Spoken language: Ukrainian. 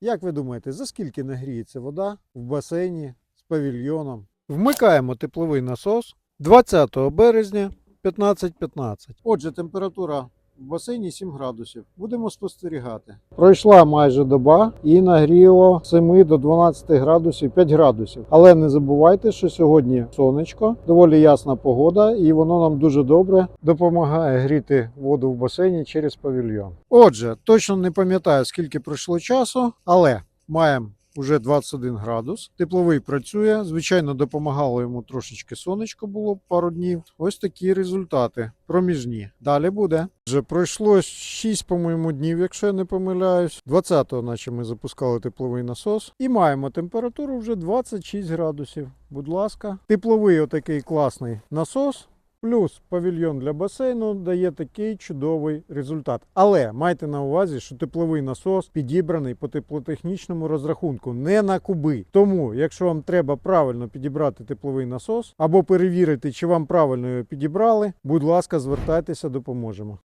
Як ви думаєте, за скільки нагріється вода в басейні з павільйоном? Вмикаємо тепловий насос 20 березня 15.15. Отже, температура в басейні 7 градусів. Будемо спостерігати. Пройшла майже доба і нагріло 7 до 12 градусів 5 градусів. Але не забувайте, що сьогодні сонечко, доволі ясна погода, і воно нам дуже добре допомагає гріти воду в басейні через павільйон. Отже, точно не пам'ятаю, скільки пройшло часу, але маємо уже 21 градус. Тепловий працює. Звичайно, допомагало йому трошечки сонечко було пару днів. Ось такі результати проміжні. Далі буде. Вже пройшло 6, по-моєму, днів, якщо я не помиляюсь. 20-го, наче ми запускали тепловий насос. І маємо температуру вже 26 градусів. Будь ласка, тепловий отакий класний насос. Плюс павільйон для басейну дає такий чудовий результат. Але майте на увазі, що тепловий насос підібраний по теплотехнічному розрахунку, не на куби. Тому, якщо вам треба правильно підібрати тепловий насос або перевірити, чи вам правильно його підібрали, будь ласка, звертайтеся, допоможемо.